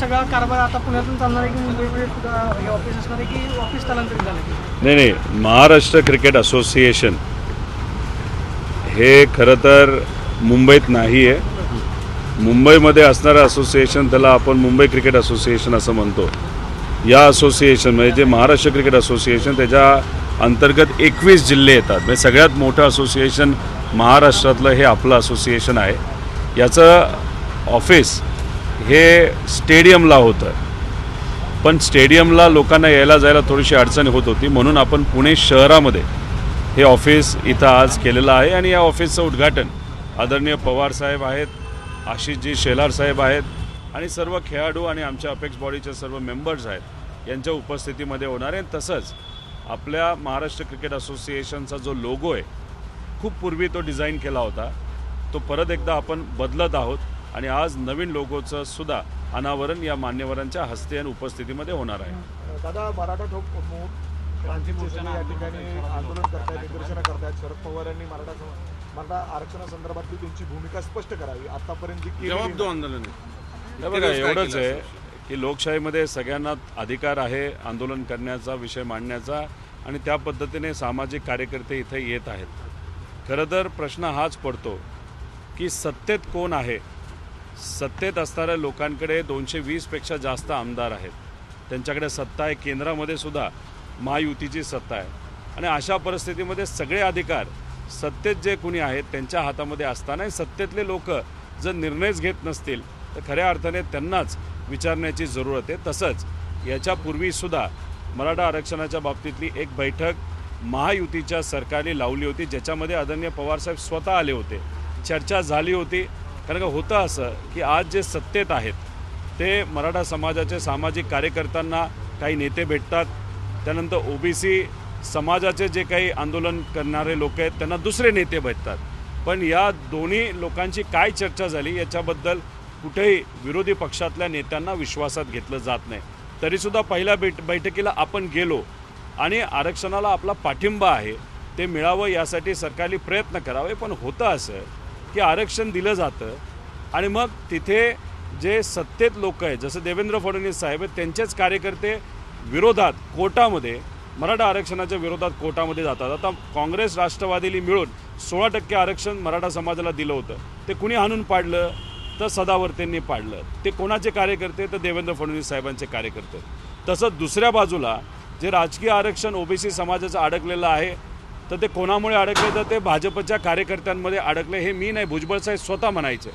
सगळा कारभार आता पुण्यातून चालणार आहे की मुंबईमध्ये सुद्धा हे ऑफिस असणार आहे की ऑफिस स्थलांतरित झालं नाही नाही. Maharashtra cricket association. हे खरं तर मुंबईत नाही आहे. मुंबईमध्ये असणारं असोसिएशन त्याला आपण मुंबई क्रिकेट असोसिएशन असं म्हणतो. या असोसिएशन म्हणजे जे महाराष्ट्र क्रिकेट असोसिएशन त्याच्या अंतर्गत एकवीस जिल्हे येतात. म्हणजे सगळ्यात मोठं असोसिएशन महाराष्ट्रातलं हे आपलं असोसिएशन आहे. याचं ऑफिस हे स्टेडियमला होतं. पण स्टेडियमला लोकांना यायला जायला थोडीशी अडचण होत होती. म्हणून आपण पुणे शहरामध्ये हे ऑफिस इथं आज केलेलं आहे आणि या ऑफिसचं उद्घाटन आदरणीय पवार साहेब आहेत आशिषजी शेलार साहेब आहेत आणि सर्व खेळाडू आणि आमच्या अपेक्स बॉडीचे सर्व मेंबर्स आहेत यांच्या उपस्थितीमध्ये होणार आहे. तसंच आपल्या महाराष्ट्र क्रिकेट असोसिएशनचा जो लोगो आहे खूप पूर्वी तो डिझाईन केला होता. तो परत एकदा आपण बदलत आहोत. आणि आज नवीन लोगोचं सुद्धा अनावरण या मान्यवरांच्या हस्ते आणि उपस्थितीमध्ये होणार आहे. दादा मराठा सगळे या ठिकाणी आंदोलन करतायत निदर्शनं करतायत. शरद पवार यांनी मराठा मराठा आरक्षणासंदर्भातली त्यांची भूमिका स्पष्ट करावी. आतापर्यंत जी. आंदोलन हे बघा एवढंच आहे की लोकशाहीमध्ये सगळ्यांना अधिकार आहे आंदोलन करण्याचा विषय मांडण्याचा आणि त्या पद्धतीने सामाजिक कार्यकर्ते इथे येत आहेत. खरं तर प्रश्न हाच पडतो की सत्तेत कोण आहे? सत्तेत असणाऱ्या लोकांकडे दोनशे वीसपेक्षा जास्त आमदार आहेत. त्यांच्याकडे सत्ता आहे. केंद्रामध्ये सुद्धा महायुतीची सत्ता आहे. आणि अशा परिस्थितीमध्ये सगळे अधिकार सत्तेत जे कुणी आहेत त्यांच्या हातामध्ये असताना सत्तेतले लोक जर निर्णयच घेत नसतील तर खऱ्या अर्थाने त्यांनाच विचारण्याची जरूरत आहे. तसंच याच्यापूर्वीसुद्धा मराठा आरक्षणाच्या बाबतीतली एक बैठक महायुतीच्या सरकारने लावली होती ज्याच्यामध्ये आदरणीय पवारसाहेब स्वतः आले होते. चर्चा झाली होती. कारण का होतं असं की आज जे सत्तेत आहेत ते मराठा समाजाचे सामाजिक कार्यकर्त्यांना काही नेते भेटतात त्यानंतर ओबीसी समाजाचे जे काही आंदोलन करणारे लोक आहेत त्यांना दुसरे नेते भेटतात. पण या दोन्ही लोकांची काय चर्चा झाली याच्याबद्दल कुठेही विरोधी पक्षातल्या नेत्यांना विश्वासात घेतलं जात नाही. तरीसुद्धा पहिल्या बैठ बैठकीला आपण गेलो आणि आरक्षणाला आपला पाठिंबा आहे ते मिळावं यासाठी सरकारने प्रयत्न करावे पण होतं असं की आरक्षण दिलं जातं. आणि मग तिथे जे सत्तेत लोक आहेत जसं देवेंद्र फडणवीस साहेब आहेत त्यांचेच कार्यकर्ते विरोधात कोर्टामध्ये मराठा आरक्षणाच्या विरोधात कोर्टामध्ये जातात. आता काँग्रेस राष्ट्रवादीली मिळून सोळा टक्के आरक्षण मराठा समाजाला दिलं होतं. ते कुणी हाणून पाडलं? तर सदावर्तेंनी पाडलं. ते कोणाचे कार्यकर्ते? तर देवेंद्र फडणवीस साहेबांचे कार्यकर्ते. तसंच दुसऱ्या बाजूला जे राजकीय आरक्षण ओबीसी समाजाचं अडकलेलं आहे तर ते कोणामुळे अडकले? तर ते भाजपच्या कार्यकर्त्यांमध्ये अडकले. हे मी नाही भुजबळ साहेब स्वतः म्हणायचे.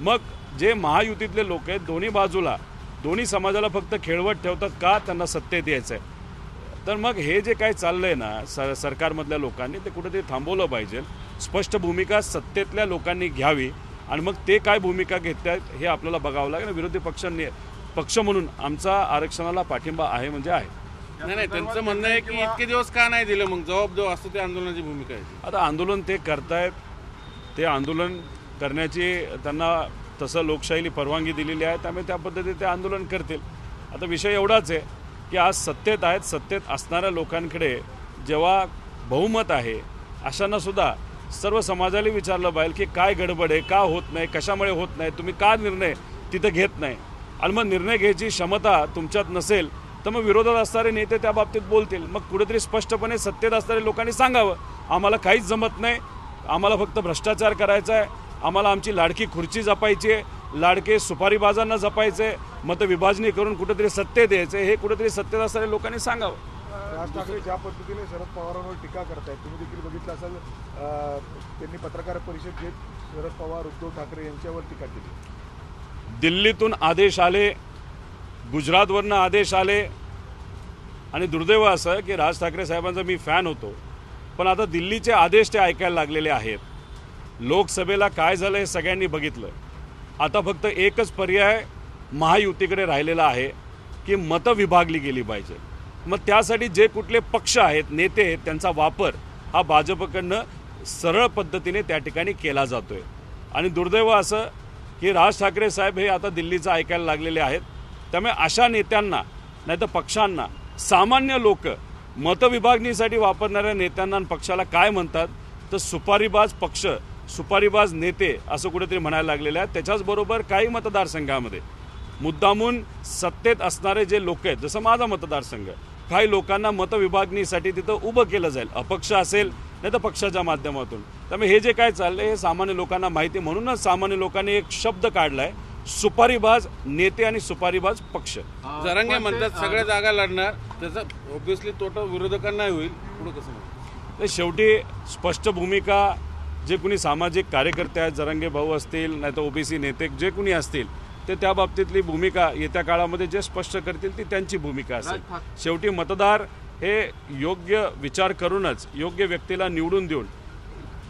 मग जे महायुतीतले लोक आहेत दोन्ही बाजूला दोन्ही समाजाला फक्त खेळवत ठेवतात का? त्यांना सत्तेत यायचं आहे तर मग हे जे काही चाललं आहे ना सर सरकारमधल्या लोकांनी ते कुठेतरी थांबवलं पाहिजे. स्पष्ट भूमिका सत्तेतल्या लोकांनी घ्यावी. आणि मग ते काय भूमिका घेत आहेत हे आपल्याला बघावं लागेल. विरोधी पक्षांनी पक्ष म्हणून आमचा आरक्षणाला पाठिंबा आहे म्हणजे आहे. नाही नाही त्यांचं म्हणणं आहे की इतके दिवस का नाही दिलं? मग जबाब जो असतो ते आंदोलनाची भूमिका आहे. आता आंदोलन ते करतायत. ते आंदोलन करण्याची त्यांना तसं लोकशाहीने परवानगी दिलेली आहे. त्यामुळे त्या पद्धतीने ते आंदोलन करतील. आता विषय एवढाच आहे की आज सत्तेत आहेत सत्तेत असणाऱ्या लोकांकडे जेव्हा बहुमत आहे अशांना सुद्धा सर्व समाजाला विचारलं पाहिजे की काय गडबड आहे का होत नाही कशामुळे होत नाही तुम्ही का निर्णय तिथं घेत नाही? आणि मग निर्णय घ्यायची क्षमता तुमच्यात नसेल तर मग विरोधात असणारे नेते त्या बाबतीत बोलतील. मग कुठेतरी स्पष्टपणे सत्तेत असणाऱ्या लोकांनी सांगावं. आम्हाला काहीच जमत नाही. आम्हाला फक्त भ्रष्टाचार करायचा आहे. आम्हाला आमची लाडकी खुर्ची जपायची आहे. लाडके सुपारीबाजांना जपायचे आहे. मतविभाजनी करून कुठेतरी सत्तेत यायचे हे कुठेतरी सत्तेत असणाऱ्या लोकांनी सांगावं. राज ठाकरे ज्या पद्धतीने शरद पवारांवर टीका करतायत तुम्ही देखील बघितलं असाल त्यांनी पत्रकार परिषद घेत शरद पवार उद्धव ठाकरे यांच्यावर टीका केली. दिल्लीतून आदेश आले. गुजरातवरनं आदेश आले. आणि दुर्दैव असं की राज ठाकरे साहेबांचा मी फॅन होतो. पण आता दिल्लीचे आदेश ते ऐकायला लागलेले आहेत. लोकसभेला काय झालं हे सगळ्यांनी बघितलं. आता फक्त एकच पर्याय महायुतीकडे राहिलेला आहे की मतं विभागली गेली पाहिजे. मग त्यासाठी जे कुठले पक्ष आहेत नेते आहेत त्यांचा वापर हा भाजपकडनं सरळ पद्धतीने त्या ठिकाणी केला जातो आहे आणि दुर्दैव असं की राज ठाकरे साहेब हे आता दिल्लीचं ऐकायला लागलेले आहेत. त्यामुळे अशा नेत्यांना नाही तर पक्षांना सामान्य लोक मतविभागणीसाठी वापरणाऱ्या नेत्यांना आणि पक्षाला काय म्हणतात? तर सुपारीबाज पक्ष सुपारीबाज नेते असं कुठेतरी म्हणायला लागलेलं आहे. त्याच्याचबरोबर काही मतदारसंघामध्ये मुद्दामून सत्तेत असणारे जे लोक आहेत जसं माझा मतदारसंघ काही लोकांना मतविभागणीसाठी तिथं उभं केलं जाईल. अपक्ष असेल नाही तर पक्षाच्या माध्यमातून. त्यामुळे हे जे काय चाललंय हे सामान्य लोकांना माहिती म्हणूनच सामान्य लोकांनी एक शब्द काढला आहे सुपारीबाज नेते आणि सुपारीबाज पक्ष. जरांगे म्हणतात सगळ्या जागा लढणार. त्याचा ऑब्व्हियसली तोटा विरोधकांना होईल. पुढे कसं म्हणतात तर शेवटी स्पष्ट भूमिका जे कुणी सामाजिक कार्यकर्ते आहेत जरंगे भाऊ असतील नाही तर ओबीसी नेते जे कुणी असतील ते त्या बाबतीतली भूमिका येत्या काळामध्ये जे स्पष्ट करतील ती त्यांची भूमिका असेल. शेवटी मतदार हे योग्य विचार करूनच योग्य व्यक्तीला निवडून देऊन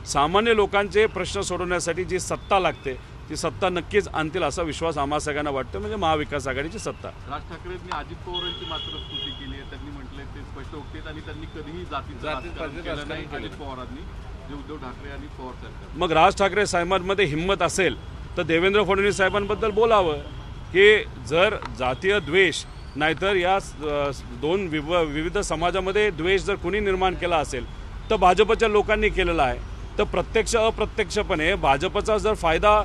सामान्य लोकांचे प्रश्न सोडवण्यासाठी जी सत्ता लागते ती सत्ता नक्कीच आणतील असा विश्वास आम्हा सगळ्यांना वाटतो म्हणजे महाविकास आघाडीची सत्ता. राज ठाकरेंनी अजित पवारांची मात्र स्तुती केली आहे. त्यांनी म्हटलंय ते स्पष्ट होते आणि त्यांनी कधीही केलं अजित पवारांनी जे उद्धव ठाकरे आणि पवार सरकार. मग राज ठाकरे साहेबांमध्ये हिंमत असेल तर देवेंद्र फडणवीस साहेबांबद्दल बोलावं की जर जातीय द्वेष नाहीतर या दोन विव विविध समाजामध्ये द्वेष जर कुणी निर्माण केला असेल तर भाजपच्या लोकांनी केलेला आहे. तर प्रत्यक्ष अप्रत्यक्षपणे भाजपचा जर फायदा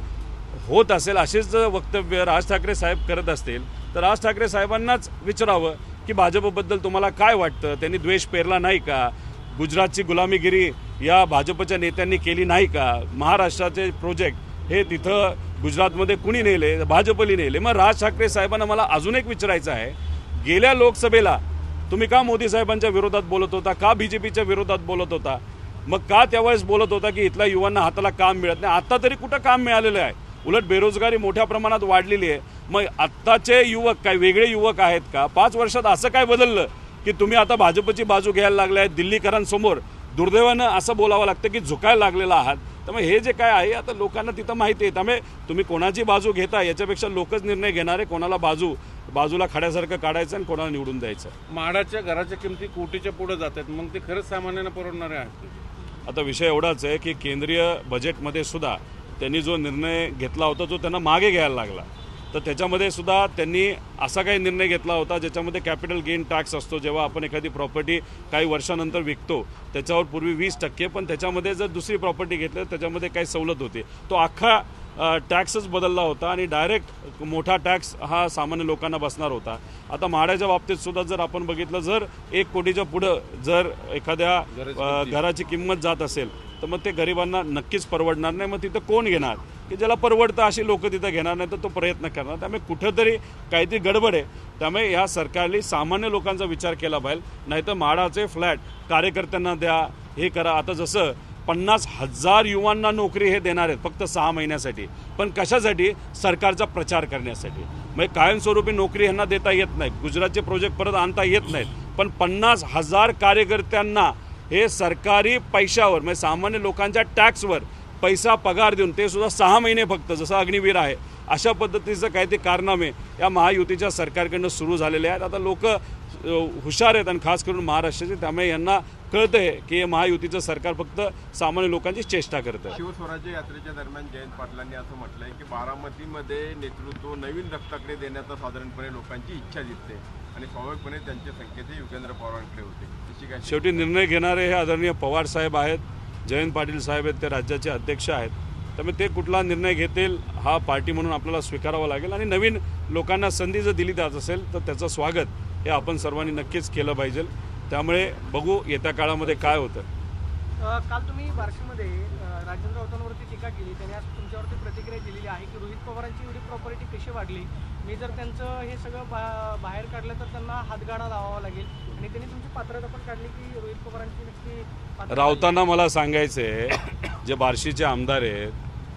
होत असेल असेच जर वक्तव्य राज ठाकरे साहेब करत असतील तर राज ठाकरे साहेबांनाच विचारावं की भाजपबद्दल तुम्हाला काय वाटतं? त्यांनी द्वेष पेरला नाही का? गुजरातची गुलामीगिरी या भाजपच्या नेत्यांनी केली नाही का? महाराष्ट्राचे प्रोजेक्ट हे तिथं गुजरातमध्ये कुणी नेले? भाजपली नेले. मग राज ठाकरे साहेबांना मला अजून एक विचारायचं आहे. गेल्या लोकसभेला तुम्ही का मोदी साहेबांच्या विरोधात बोलत होता? का बी जे पीच्या विरोधात बोलत होता? मग का त्यावेळेस बोलत होता की इथल्या युवांना हाताला काम मिळत नाही? आता तरी कुठं काम मिळालेलं आहे? उलट बेरोजगारी मोठ्या प्रमाणात वाढलेली आहे. मग आत्ताचे युवक काय वेगळे युवक आहेत का? पाच वर्षात असं काय बदललं की तुम्ही आता भाजपची बाजू घ्यायला लागले आहेत दिल्लीकरांसमोर? दुर्दैवानं असं बोलावं लागतं की झुकायला लागलेलं आहात. त्यामुळे हे जे काय आहे आता लोकांना तिथं माहिती आहे. त्यामुळे तुम्ही कोणाची बाजू घेता याच्यापेक्षा लोकच निर्णय घेणारे कोणाला बाजू बाजूला खड्यासारखं काढायचं आणि कोणाला निवडून द्यायचं? म्हाडाच्या घराच्या किमती कोटीच्या पुढे जात आहेत. मग ते खरंच सामान्यांना परवडणारे आहेत. आता विषय एवढाच आहे की केंद्रीय बजेटमध्ये सुद्धा त्यांनी जो निर्णय घेतला होता तो त्यांना मागे घ्यायला लागला. तर त्याच्यामध्ये सुद्धा त्यांनी असा काही निर्णय घेतला होता ज्याच्यामध्ये कॅपिटल गेन टॅक्स असतो जेव्हा आपण एखादी प्रॉपर्टी काही वर्षानंतर विकतो त्याच्यावर पूर्वी वीस टक्के पण त्याच्यामध्ये जर दुसरी प्रॉपर्टी घेतली तर त्याच्यामध्ये काही सवलत होती. तो अख्खा टॅक्सच बदलला होता आणि डायरेक्ट मोठा टॅक्स हा सामान्य लोकांना बसणार होता. आता म्हाड्याच्या बाबतीत सुद्धा जर आपण बघितलं जर एक कोटीच्या पुढं जर एखाद्या घराची किंमत जात असेल तर मग ते गरिबांना नक्कीच परवडणार नाही. मग तिथं कोण घेणार? की ज्याला परवडतं अशी लोक तिथं घेणार नाही तर तो प्रयत्न करणार. त्यामुळे कुठंतरी काहीतरी गडबड आहे. त्यामुळे या सरकारने सामान्य लोकांचा विचार केला पाहिजे. नाहीतर म्हाडाचे फ्लॅट कार्यकर्त्यांना द्या हे करा. आता जसं पन्नास हजार युवांना नोकरी हे देणार आहेत फक्त सहा महिन्यासाठी. पण कशासाठी? सरकारचा प्रचार करण्यासाठी. म्हणजे कायमस्वरूपी नोकरी ह्यांना देता येत नाही गुजरातचे प्रोजेक्ट परत आणता येत नाहीत. पण पन्नास हजार कार्यकर्त्यांना हे सरकारी पैशावर म्हणजे सामान्य लोकांच्या टॅक्सवर पैसा पगार देऊन ते सुद्धा सहा महिने फक्त जसं अग्निवीर आहे अशा पद्धतीचं काही ते कारनामे या महायुतीच्या सरकारकडनं सुरू झालेले आहेत. आता लोक हुशार आहेत आणि खास करून महाराष्ट्राचे त्यामुळे यांना कळतंय की हे महायुतीचं सरकार फक्त सामान्य लोकांची चेष्टा करतं शिवस्वराज्य यात्रेच्या दरम्यान जयंत पाटलांनी असं म्हटलंय की बारामतीमध्ये नेतृत्व नवीन रक्ताकडे देण्याचा साधारणपणे लोकांची इच्छा दिसते आणि स्वाभाविकपणे त्यांचे संकेत हे युगेंद्र पवारांकडे होते. शेवटी निर्णय घेणारे हे आदरणीय पवार साहेब आहेत जयंत पाटील साहेब आहेत ते राज्याचे अध्यक्ष आहेत. त्यामुळे ते कुठला निर्णय घेतील हा पार्टी म्हणून आपल्याला स्वीकारावा लागेल आणि नवीन लोकांना संधी जर दिली जात असेल तर त्याचं स्वागत हे आपण सर्वांनी नक्कीच केलं पाहिजे. त्यामुळे बघू येत्या काळामध्ये काय होतं. काल तुम्ही बार्शीमध्ये राजेंद्र राऊतांवरती टीका केली. त्यांनी आज तुमच्यावरती प्रतिक्रिया दिलेली आहे की रोहित पवारांची एवढी प्रॉपर्टी कशी वाढली? मी जर त्यांचं हे सगळं बा बाहेर काढलं तर त्यांना हातगाडा लावावा लागेल. आणि त्यांनी तुमची पात्रता पण काढली की रोहित पवारांची नक्की राऊतांना मला सांगायचंय जे बार्शीचे आमदार आहेत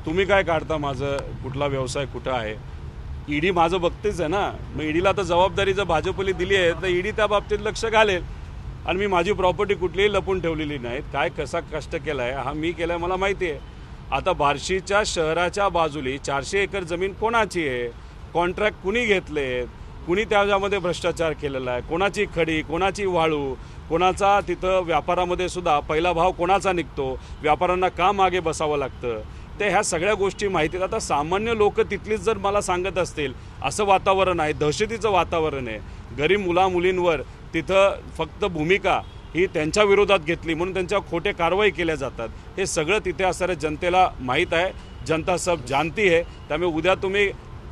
तुम्ही काय काढता माझं? कुठला व्यवसाय कुठं आहे? ईडी माझं बघतेच आहे ना. मग ईडीला आता जबाबदारी जर भाजपली दिली आहे तर ईडी त्या बाबतीत लक्ष घालेल. आणि मी माझी प्रॉपर्टी कुठलीही लपून ठेवलेली नाही काय कसा कष्ट केला आहे हा मी केला आहे मला माहिती आहे. आता बार्शीच्या शहराच्या बाजूली चारशे एकर जमीन कोणाची आहे? कॉन्ट्रॅक्ट कुणी घेतलेत कुणी त्याच्यामध्ये भ्रष्टाचार केलेला आहे? कोणाची खडी कोणाची वाळू? कोणाचा तिथं व्यापारामध्ये सुद्धा पहिला भाव कोणाचा निघतो? व्यापाऱ्यांना का मागे बसावं लागतं? ते ह्या सगळ्या गोष्टी माहिती आता सामान्य लोक तिथलीच जर मला सांगत असतील असं वातावरण आहे दहशतीचं वातावरण आहे. गरीब मुला मुलींवर तिथं फक्त भूमिका ही त्यांच्या विरोधात घेतली म्हणून त्यांच्यावर खोटे कारवाई केल्या जातात. हे सगळं तिथे असणाऱ्या जनतेला माहीत आहे. जनता सब जानती आहे. त्यामुळे उद्या तुम्ही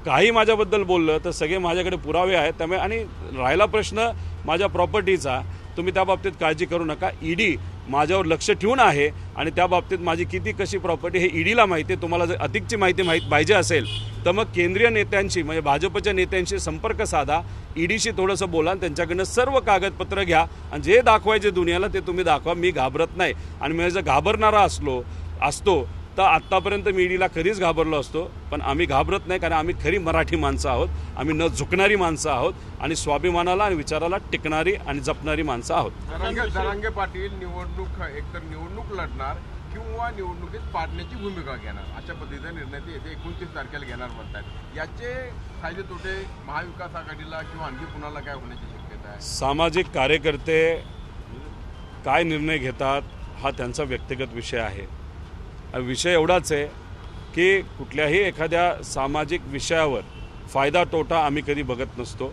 काही माझ्याबद्दल बोललं तर सगळे माझ्याकडे पुरावे आहेत. त्यामुळे आणि राहिला प्रश्न माझ्या प्रॉपर्टीचा तुम्ही त्या बाबतीत काळजी करू नका. ईडी माझ्यावर लक्ष ठेवून आहे आणि त्या बाबतीत माझी किती कशी प्रॉपर्टी हे ईडीला माहिती आहे. तुम्हाला जर अधिकची माहिती माहीत पाहिजे असेल तर मग केंद्रीय नेत्यांशी म्हणजे भाजपच्या नेत्यांशी संपर्क साधा ईडीशी थोडंसं बोला आणि त्यांच्याकडनं सर्व कागदपत्र घ्या आणि जे दाखवायचे दुनियाला ते तुम्ही दाखवा. मी घाबरत नाही. आणि मी जर घाबरणारा असलो असतो तर आत्तापर्यंत मी ईडीला कधीच घाबरलो असतो पण आम्ही घाबरत नाही कारण आम्ही खरी मराठी माणसं आहोत. आम्ही न झुकणारी माणसं आहोत आणि स्वाभिमानाला आणि विचाराला टिकणारी आणि जपणारी माणसं आहोत. जरांगे पाटील निवडणूक एकतर निवडणूक लढणार किंवा निवडणुकीत पाडण्याची भूमिका घेणार. अशा पद्धतीचा निर्णय ते येते एकोणतीस तारखेला घेणार म्हणतात याचे फायदे तोटे महाविकास आघाडीला किंवा आणखी कुणाला काय होण्याची शक्यता आहे? सामाजिक कार्यकर्ते काय निर्णय घेतात हा त्यांचा व्यक्तिगत विषय आहे. विषय एवढाच आहे की कुठल्याही एखाद्या सामाजिक विषयावर फायदा तोटा आम्ही कधी बघत नसतो.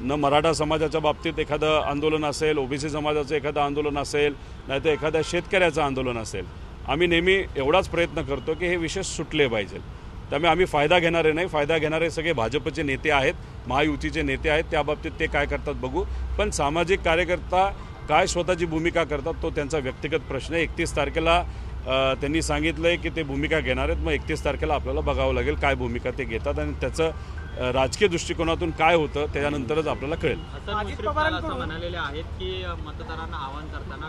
न मराठा समाजाच्या बाबतीत एखादं आंदोलन असेल ओबीसी समाजाचं एखादं आंदोलन असेल नाहीतर एखाद्या शेतकऱ्याचं आंदोलन असेल आम्ही नेहमी एवढाच प्रयत्न करतो की हे विषय सुटले पाहिजेत. त्यामुळे आम्ही फायदा घेणारे नाही फायदा घेणारे सगळे भाजपचे नेते आहेत महायुतीचे नेते आहेत त्या बाबतीत ते काय करतात बघू. पण सामाजिक कार्यकर्ता काय स्वतःची भूमिका करतात तो त्यांचा व्यक्तिगत प्रश्न आहे. एकतीस तारखेला त्यांनी सांगितलं आहे की ते भूमिका घेणार आहेत. मग एकतीस तारखेला आपल्याला बघावं लागेल काय भूमिका ते घेतात आणि त्याचं राजकीय दृष्टिकोनातून काय होतं त्याच्यानंतरच आपल्याला कळेल. असं म्हणालेले आहेत की मतदारांना आवाहन करताना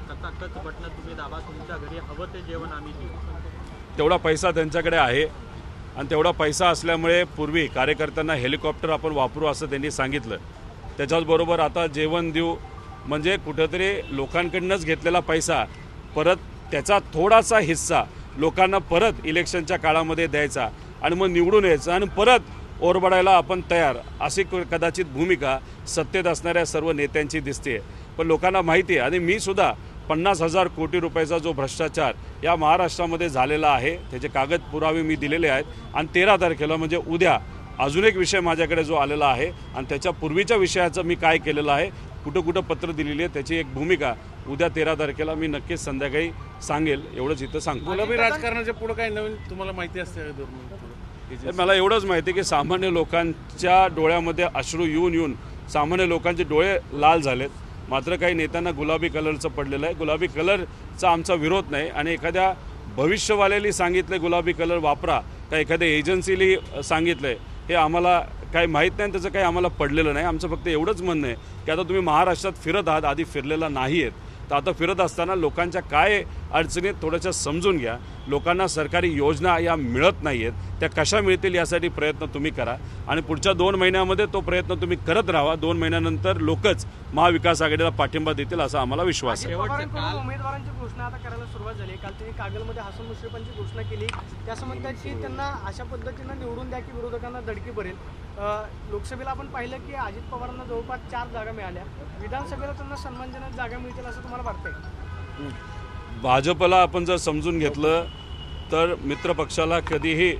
बटणं तुम्ही दाबा तुमच्या घरी हवं ते जेवण आम्ही देऊ. तेवढा पैसा त्यांच्याकडे आहे आणि तेवढा पैसा असल्यामुळे पूर्वी कार्यकर्त्यांना हेलिकॉप्टर आपण वापरू असं त्यांनी सांगितलं. त्याच्याचबरोबर आता जेवण देऊ म्हणजे कुठंतरी लोकांकडनंच घेतलेला पैसा परत त्याचा थोडासा हिस्सा लोकांना परत इलेक्शनच्या काळामध्ये द्यायचा आणि मग निवडून यायचं आणि परत ओरबडायला आपण तयार अशी क- कदाचित भूमिका सत्तेत असणाऱ्या सर्व नेत्यांची दिसते पण लोकांना माहिती आहे आणि मी सुद्धा पन्नास हजार कोटी रुपयाचा जो भ्रष्टाचार या महाराष्ट्रामध्ये झालेला आहे त्याचे कागद पुरावे मी दिलेले आहेत आणि तेरा तारखेला म्हणजे उद्या अजून एक विषय माझ्याकडे जो आलेला आहे आणि त्याच्या पूर्वीच्या विषयाचं मी काय केलेलं आहे कुठं कुठं पत्र दिलेली आहे त्याची एक भूमिका उद्या तेरा तारखेला मी नक्कीच संध्याकाळी सांगेल एवढंच इथं सांगतो. गुलाबी राजकारणाच्या पुढे काही नवीन तुम्हाला माहिती असते? तर मला एवढंच माहिती आहे की सामान्य लोकांच्या डोळ्यामध्ये अश्रू येऊन येऊन सामान्य लोकांचे डोळे लाल झालेत. मात्र काही नेत्यांना गुलाबी कलरचं पडलेलं आहे. गुलाबी कलरचा आमचा विरोध नाही आणि एखाद्या भविष्यवाल्याने सांगितलं गुलाबी कलर वापरा का एखाद्या एजन्सीली सांगितलं आहे हे आम्हाला काही माहीत नाही त्याचं काही आम्हाला पडलेलं नाही. आमचं फक्त एवढंच म्हणणं आहे की आता तुम्ही महाराष्ट्रात फिरत आहात आधी फिरलेला नाही आहेत तर आता फिरत असताना लोकांच्या काय अडचणीत थोड्याशा समजून घ्या. लोकांना सरकारी योजना या मिळत नाही आहेत त्या कशा मिळतील यासाठी प्रयत्न तुम्ही करा. आणि पुढच्या दोन महिन्यामध्ये तो प्रयत्न तुम्ही करत राहा. दोन महिन्यानंतर लोकच महाविकास आघाडीला पाठिंबा देतील असा आम्हाला विश्वास आहे. उमेदवारांची घोषणा आता करायला सुरुवात झाली. काल त्यांनी कागलमध्ये हसन मुश्रीफांची घोषणा केली. त्या म्हणतात की त्यांना अशा पद्धतीनं निवडून द्या की विरोधकांना दडकी भरेल. लोकसभेला आपण पाहिलं की अजित पवारांना जवळपास चार जागा मिळाल्या. विधानसभेला त्यांना सन्मानजनक जागा मिळतील असं तुम्हाला वाटतंय? भाजपला आपण जर समजून घेतलं तर मित्रपक्षाला कधीही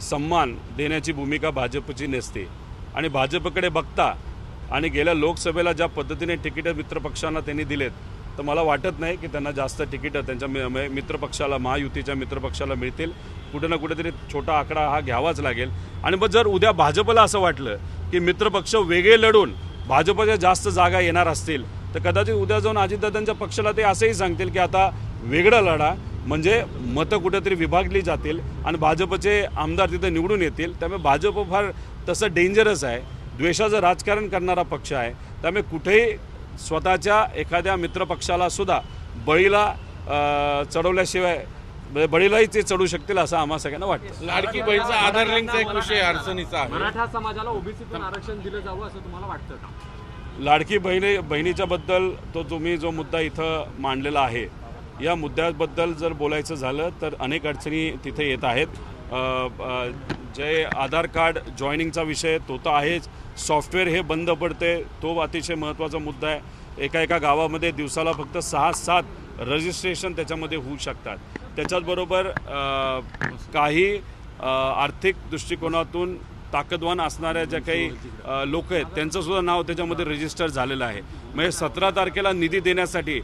सन्मान देण्याची भूमिका भाजपची नसते. आणि भाजपकडे बघता आणि गेल्या लोकसभेला ज्या पद्धतीने तिकीटं मित्रपक्षांना त्यांनी दिलेत तर मला वाटत नाही की त्यांना जास्त तिकीटं त्यांच्या मित्रपक्षाला महायुतीच्या मित्रपक्षाला मिळतील. कुठे ना कुठेतरी छोटा आकडा हा घ्यावाच लागेल. आणि मग जर उद्या भाजपला असं वाटलं की मित्रपक्ष वेगळे लढून भाजपच्या जास्त जागा येणार असतील तर कदाचित उद्या जाऊन अजितदादांच्या पक्षाला ते असंही सांगतील की आता वेगळं लढा म्हणजे मतं कुठेतरी विभागली जातील आणि भाजपचे आमदार तिथं निवडून येतील. त्यामुळे भाजप फार तसं डेंजरस आहे. द्वेषाचं राजकारण करणारा पक्ष आहे. त्यामुळे कुठेही स्वतःच्या एखाद्या मित्रपक्षाला सुद्धा बळीला चढवल्याशिवाय म्हणजे बळीलाही ते चढू शकतील असं आम्हा सगळ्यांना वाटतं. लाडकी बहीणचा आधार लिंकचा एक विषय अडचणीचा आहे. मराठा समाजाला ओबीसीतून आरक्षण दिलं जावं असं तुम्हाला वाटतं का? लाडकी बहिणी बहिणीच्याबद्दल तो तुम्ही जो मुद्दा इथं मांडलेला आहे या मुद्द्याबद्दल जर बोलायचं झालं तर अनेक अडचणी तिथे येत आहेत. जे आधार कार्ड जॉईनिंगचा विषय तो तर आहेच. सॉफ्टवेअर हे बंद पडते तो अतिशय महत्त्वाचा मुद्दा आहे. एका एका गावामध्ये दिवसाला फक्त सहा सात रजिस्ट्रेशन त्याच्यामध्ये होऊ शकतात. त्याच्याचबरोबर काही आर्थिक दृष्टिकोनातून ताकदवान असणाऱ्या ज्या काही लोक आहेत त्यांचंसुद्धा नाव त्याच्यामध्ये रजिस्टर झालेलं आहे. म्हणजे सतरा तारखेला निधी देण्यासाठी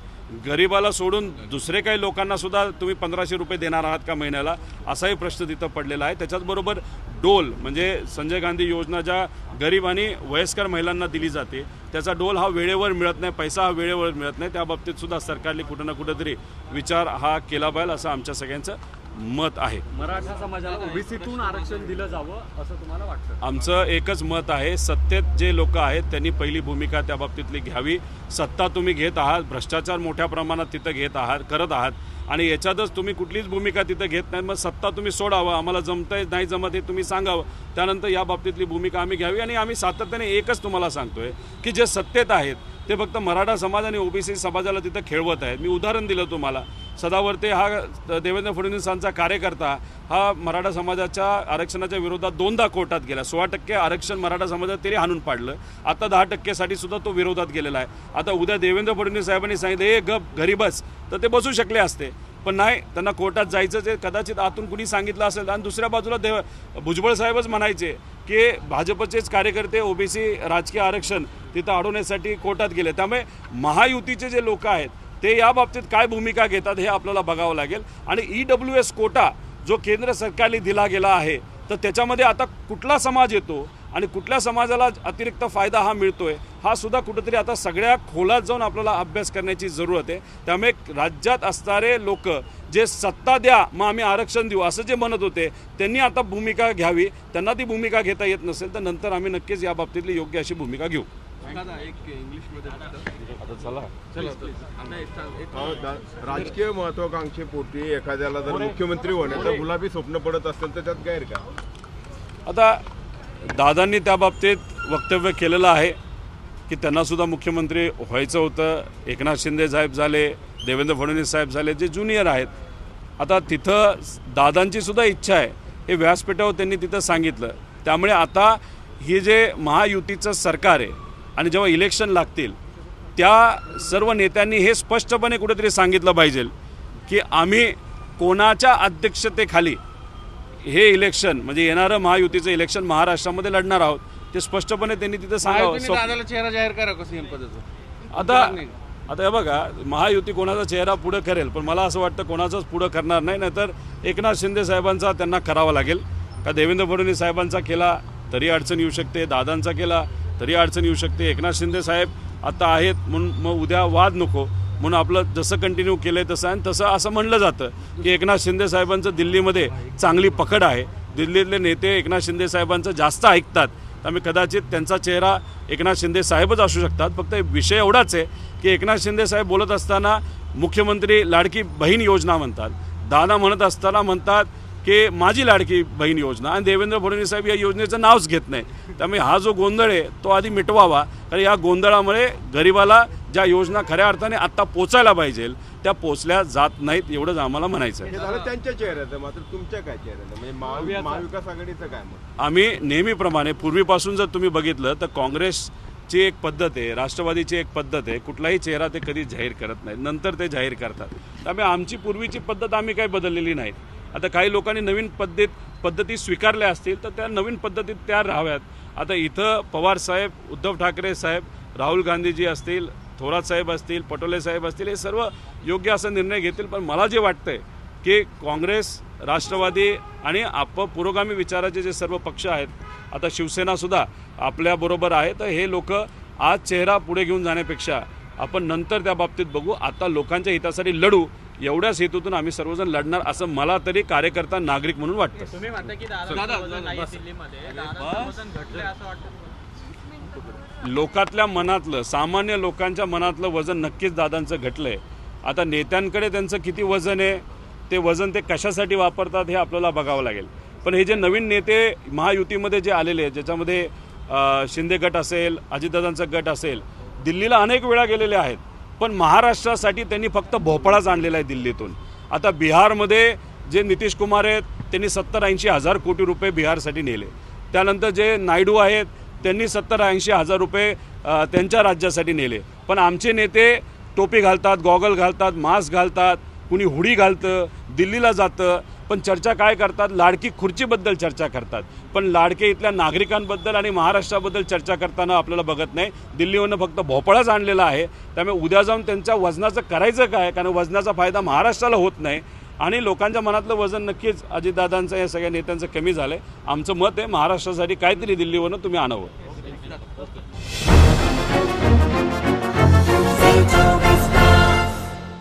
गरिबाला सोडून दुसरे काही लोकांना सुद्धा तुम्ही पंधराशे रुपये देणार आहात का महिन्याला असाही प्रश्न तिथं पडलेला आहे. त्याच्याचबरोबर डोल म्हणजे संजय गांधी योजना ज्या गरीब आणि वयस्कर महिलांना दिली जाते त्याचा डोल हा वेळेवर मिळत नाही पैसा हा वेळेवर मिळत नाही. त्या बाबतीत सुद्धा सरकारने कुठं ना कुठंतरी विचार हा केला पाहिजे असं आमच्या सगळ्यांचं मत आहे. मराठा समाजाला ओबीसीतून आरक्षण दिलं जावं असं तुम्हाला वाटतं? आमचं एकच मत आहे सत्तेत जे लोक आहेत त्यांनी पहिली भूमिका त्या बाबतीतली घ्यावी. सत्ता तुम्ही घेत आहात भ्रष्टाचार मोठ्या प्रमाणात तिथं घेत आहात करत आहात. आणि याच्यातच तुम्ही कुठलीच भूमिका तिथं घेत नाही मग सत्ता तुम्ही सोडावं आम्हाला जमतंय नाही जमत हे तुम्ही सांगावं. त्यानंतर या बाबतीतली भूमिका आम्ही घ्यावी आणि आम्ही सातत्याने एकच तुम्हाला सांगतोय की जे सत्तेत आहेत ते फक्त मराठा समाज आणि ओबीसी समाजाला तिथं खेळवत आहेत. मी उदाहरण दिलं तुम्हाला. सदावर्ते हा देवेंद्र फडणवीसांचा कार्यकर्ता हा मराठा समाजाच्या आरक्षणाच्या विरोधात दोनदा कोर्टात गेला. सोळा टक्के आरक्षण मराठा समाजात तरी हाणून पाडलं. आता दहा टक्केसाठी सुद्धा तो विरोधात गेलेला आहे. आता उद्या देवेंद्र फडणवीस साहेबांनी सांगितलं हे गप घरी बस तर ते बसू शकले असते. पण नाही त्यांना कोर्टात जायचं जे कदाचित आतून कुणी सांगितलं असेल. आणि दुसऱ्या बाजूला देव भुजबळ साहेबच म्हणायचे की भाजपचेच कार्यकर्ते ओबीसी राजकीय आरक्षण तिथं अडवण्यासाठी कोर्टात गेले. त्यामुळे महायुतीचे जे लोक आहेत ते या बाबतीत काय भूमिका घेतात हे आपल्याला बघावं लागेल. आणि ई डब्ल्यू एस कोटा जो केंद्र सरकारने दिला गेला आहे तर त्याच्यामध्ये आता कुठला समाज येतो? आणि कुठल्या समाजाला अतिरिक्त फायदा हा मिळतोय हा सुद्धा कुठंतरी आता सगळ्या खोलात जाऊन आपल्याला अभ्यास करण्याची जरूरत आहे. त्यामुळे राज्यात असणारे लोक जे सत्ता द्या मग आम्ही आरक्षण देऊ असं जे म्हणत होते त्यांनी आता भूमिका घ्यावी. त्यांना ती भूमिका घेता येत नसेल तर नंतर आम्ही नक्कीच या बाबतीतली योग्य अशी भूमिका घेऊ. राजकीय महत्वाकांक्षेपोटी एखाद्याला जर मुख्यमंत्री होण्याचं गुलाबी स्वप्न पडत असेल तर त्यात गैर का आता दादांनी त्या बाबतीत वक्तव्य केलेलं आहे की त्यांनासुद्धा मुख्यमंत्री व्हायचं होतं. एकनाथ शिंदे साहेब झाले देवेंद्र फडणवीस साहेब झाले जे ज्युनियर आहेत. आता तिथं दादांचीसुद्धा इच्छा आहे. हे व्यासपीठावर त्यांनी तिथं सांगितलं. त्यामुळे आता हे जे महायुतीचं सरकार आहे आणि जेव्हा इलेक्शन लागतील त्या सर्व नेत्यांनी हे स्पष्टपणे कुठेतरी सांगितलं पाहिजे की आम्ही कोणाच्या अध्यक्षतेखाली हे इलेक्शन म्हणजे येणारं महायुतीचं इलेक्शन महाराष्ट्रामध्ये लढणार आहोत ते स्पष्टपणे त्यांनी तिथे सांगावं दादाला चेहरा जाहीर करा कसं सीएम पदाचा? आता आता हे बघा महायुती कोणाचा चेहरा पुढं करेल पण मला असं वाटतं कोणाचाच पुढं करणार नाही नाहीतर एकनाथ शिंदे साहेबांचा त्यांना करावा लागेल. का देवेंद्र फडणवीस साहेबांचा केला तरी अडचण येऊ शकते दादांचा केला तरी अडचण येऊ शकते. एकनाथ शिंदे साहेब आता आहेत म्हणून मग उद्या वाद नको. म्हणून आपलं जसं कंटिन्यू केलं आहे तसं आणि तसं असं म्हणलं जातं की एकनाथ शिंदे साहेबांचं दिल्लीमध्ये चांगली पकड आहे. दिल्लीतले नेते एकनाथ शिंदे साहेबांचं जास्त ऐकतात. त्यामुळे कदाचित त्यांचा चेहरा एकनाथ शिंदे साहेबच असू शकतात. फक्त विषय एवढाच आहे की एकनाथ शिंदे साहेब बोलत असताना मुख्यमंत्री लाडकी बहीण योजना म्हणतात. दादा म्हणत असताना म्हणतात की माझी लाडकी बहीण योजना आणि देवेंद्र फडणवीस साहेब या योजनेचं नावच घेत नाही. त्यामुळे हा जो गोंधळ आहे तो आधी मिटवावा. कारण या गोंधळामुळे गरिबाला ज्या योजना खऱ्या अर्थाने आत्ता पोचायला पाहिजे त्या पोचल्या जात नाहीत एवढंच आम्हाला म्हणायचं आहे. हे झालं त्यांच्या चेहऱ्याचं मात्र तुमच्या काय म्हणजे महा- महाविकास आघाडीचं काय आम्ही नेहमीप्रमाणे पूर्वीपासून जर तुम्ही बघितलं तर काँग्रेसची एक पद्धत आहे राष्ट्रवादीची एक पद्धत आहे कुठलाही चेहरा ते कधी जाहीर करत नाहीत नंतर ते जाहीर करतात. त्यामुळे आमची पूर्वीची पद्धत आम्ही काही बदललेली नाही आता काही लोकांनी नवीन पद्धत पद्धती स्वीकारल्या असतील तर त्या नवीन पद्धतीत त्या राहाव्यात. आता इथं पवार साहेब उद्धव ठाकरे साहेब राहुल गांधीजी असतील थोरात साहेब असतील पटोले साहेब असतील हे सर्व योग्य असा निर्णय घेतील. पण मला जे वाटतंय की काँग्रेस राष्ट्रवादी आणि आप पुरोगामी विचाराचे जे सर्व पक्ष आहेत आता शिवसेनासुद्धा आपल्याबरोबर आहे. तर हे लोक आज चेहरा पुढे घेऊन जाण्यापेक्षा आपण नंतर त्या बाबतीत बघू. आता लोकांच्या हितासाठी लढू एवढ्याच हेतूतून आम्ही सर्वजण लढणार असं मला तरी कार्यकर्ता नागरिक म्हणून वाटतं. लोकातल्या मनातलं सामान्य लोकांच्या मनातलं वजन नक्कीच दादांचं घटलं आहे आता नेत्यांकडे त्यांचं किती वजन आहे ते वजन ते कशासाठी वापरतात हे आपल्याला बघावं लागेल. पण हे जे नवीन नेते महायुतीमध्ये जे आलेले आहेत ज्याच्यामध्ये शिंदे गट असेल अजितदादांचा गट असेल दिल्लीला अनेक वेळा गेलेले आहेत. पण महाराष्ट्रासाठी त्यांनी फक्त भोपळाच आणलेला आहे दिल्लीतून. आता बिहारमध्ये जे नितीश कुमार आहेत त्यांनी सत्तर ऐंशी हजार कोटी रुपये बिहारसाठी नेले. त्यानंतर जे नायडू आहेत त्यांनी सत्तर ऐंशी हजार रुपये त्यांच्या राज्यासाठी नेले. पण आमचे नेते टोपी घालतात गॉगल घालतात मास्क घालतात कुणी हुडी घालतं दिल्लीला जातं पण चर्चा काय करतात? लाडकी खुर्चीबद्दल चर्चा करतात. पण लाडके इथल्या नागरिकांबद्दल आणि महाराष्ट्राबद्दल चर्चा करताना आपल्याला बघत नाही. दिल्लीवरनं फक्त भोपळाच आणलेला आहे. त्यामुळे उद्या जाऊन त्यांच्या वजनाचं करायचं काय? कारण वजनाचा फायदा महाराष्ट्राला होत नाही. आणि लोकांच्या मनातलं वजन नक्कीच अजितदादांचं या सगळ्या नेत्यांचं कमी झालं आहे आमचं मत आहे महाराष्ट्रासाठी काहीतरी दिल्लीवरनं तुम्ही आणावं.